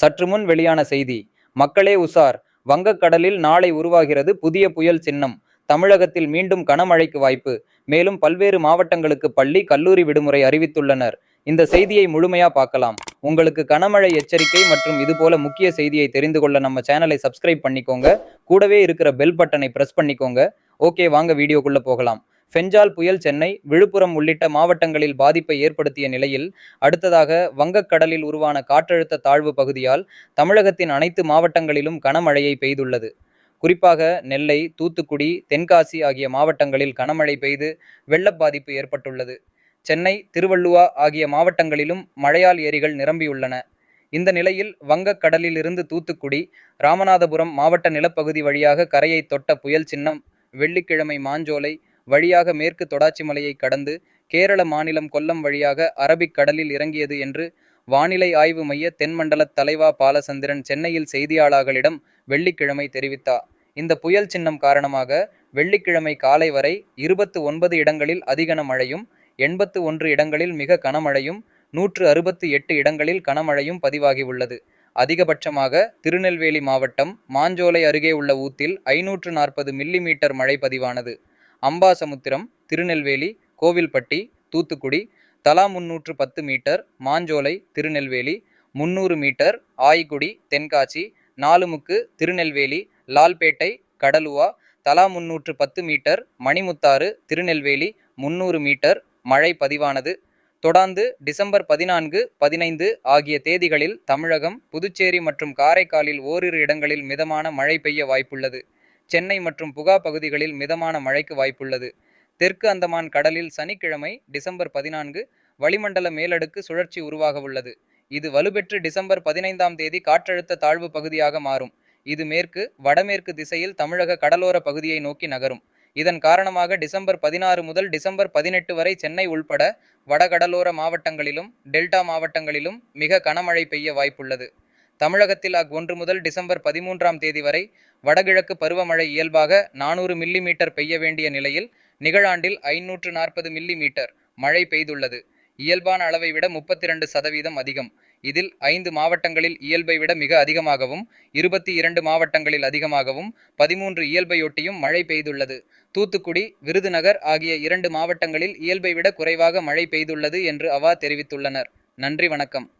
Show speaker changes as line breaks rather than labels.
சற்று முன் வெளியான செய்தி. மக்களே உசார் வங்கக்கடலில் நாளை உருவாகிறது புதிய புயல் சின்னம். தமிழகத்தில் மீண்டும் கனமழைக்கு வாய்ப்பு. மேலும் பல்வேறு மாவட்டங்களுக்கு பள்ளி கல்லூரி விடுமுறை அறிவித்துள்ளனர். இந்த செய்தியை முழுமையா பார்க்கலாம். உங்களுக்கு கனமழை எச்சரிக்கை மற்றும் இது போல முக்கிய செய்தியை தெரிந்து கொள்ள நம்ம சேனலை சப்ஸ்கிரைப் பண்ணிக்கோங்க. கூடவே இருக்கிற பெல் பட்டனை பிரஸ் பண்ணிக்கோங்க. ஓகே வாங்க வீடியோக்குள்ள போகலாம். ஃபெஞ்சால் புயல் சென்னை விழுப்புரம் உள்ளிட்ட மாவட்டங்களில் பாதிப்பை ஏற்படுத்திய நிலையில் அடுத்ததாக வங்கக்கடலில் உருவான காற்றழுத்த தாழ்வு பகுதியால் தமிழகத்தின் அனைத்து மாவட்டங்களிலும் கனமழையை பெய்துள்ளது. குறிப்பாக நெல்லை தூத்துக்குடி தென்காசி ஆகிய மாவட்டங்களில் கனமழை பெய்து வெள்ளப் பாதிப்பு ஏற்பட்டுள்ளது. சென்னை திருவள்ளுவா ஆகிய மாவட்டங்களிலும் மழையால் ஏரிகள் நிரம்பியுள்ளன. இந்த நிலையில் வங்கக்கடலிலிருந்து தூத்துக்குடி ராமநாதபுரம் மாவட்ட நிலப்பகுதி வழியாக கரையை தொட்ட புயல் சின்னம் வெள்ளிக்கிழமை மாஞ்சோலை வழியாக மேற்கு தொடாச்சி மலையை கடந்து கேரள மாநிலம் கொல்லம் வழியாக அரபிக் கடலில் இறங்கியது என்று வானிலை ஆய்வு மைய தென்மண்டல தலைவா பாலசந்திரன் சென்னையில் செய்தியாளர்களிடம் வெள்ளிக்கிழமை தெரிவித்தார். இந்த புயல் சின்னம் காரணமாக வெள்ளிக்கிழமை காலை வரை இருபத்து ஒன்பது இடங்களில் அதிகன மழையும் எண்பத்து ஒன்று இடங்களில் மிக கனமழையும் நூற்று அறுபத்து எட்டு இடங்களில் கனமழையும் பதிவாகியுள்ளது. அதிகபட்சமாக திருநெல்வேலி மாவட்டம் மாஞ்சோலை அருகே உள்ள ஊத்தில் ஐநூற்று நாற்பது மில்லி மீட்டர் மழை பதிவானது. அம்பாசமுத்திரம் திருநெல்வேலி கோவில்பட்டி தூத்துக்குடி தலா முன்னூற்று பத்து மீட்டர் மாஞ்சோலை திருநெல்வேலி முன்னூறு மீட்டர் ஆய்குடி தென்காசி நாலுமுக்கு திருநெல்வேலி லால்பேட்டை கடலுவா தலா முன்னூற்று பத்து மீட்டர் மணிமுத்தாறு திருநெல்வேலி முன்னூறு மீட்டர் மழை பதிவானது. தொடர்ந்து டிசம்பர் பதினான்கு பதினைந்து ஆகிய தேதிகளில் தமிழகம் புதுச்சேரி மற்றும் காரைக்காலில் ஓரிரு இடங்களில் மிதமான மழை பெய்ய வாய்ப்புள்ளது. சென்னை மற்றும் புகா பகுதிகளில் மிதமான மழைக்கு வாய்ப்புள்ளது. தெற்கு அந்தமான் கடலில் சனிக்கிழமை டிசம்பர் பதினான்கு வளிமண்டல மேலடுக்கு சுழற்சி உருவாக உள்ளது. இது வலுப்பெற்று டிசம்பர் பதினைந்தாம் தேதி காற்றழுத்த தாழ்வு பகுதியாக மாறும். இது மேற்கு வடமேற்கு திசையில் தமிழக கடலோர பகுதியை நோக்கி நகரும். இதன் காரணமாக டிசம்பர் பதினாறு முதல் டிசம்பர் பதினெட்டு வரை சென்னை உள்பட வடகடலோர மாவட்டங்களிலும் டெல்டா மாவட்டங்களிலும் மிக கனமழை பெய்ய வாய்ப்புள்ளது. தமிழகத்தில் அக் ஒன்று முதல் டிசம்பர் பதிமூன்றாம் தேதி வரை வடகிழக்கு பருவமழை இயல்பாக நானூறு மில்லி மீட்டர் பெய்ய வேண்டிய நிலையில் நிகழாண்டில் ஐநூற்று நாற்பது மில்லி மீட்டர் மழை பெய்துள்ளது. இயல்பான அளவை விட முப்பத்தி இரண்டு சதவீதம் அதிகம். இதில் ஐந்து மாவட்டங்களில் இயல்பை விட மிக அதிகமாகவும் இருபத்தி இரண்டு மாவட்டங்களில் அதிகமாகவும் பதிமூன்று இயல்பையொட்டியும் மழை பெய்துள்ளது. தூத்துக்குடி விருதுநகர் ஆகிய இரண்டு மாவட்டங்களில் இயல்பை விட குறைவாக மழை பெய்துள்ளது என்று அவா தெரிவித்துள்ளனர். நன்றி வணக்கம்.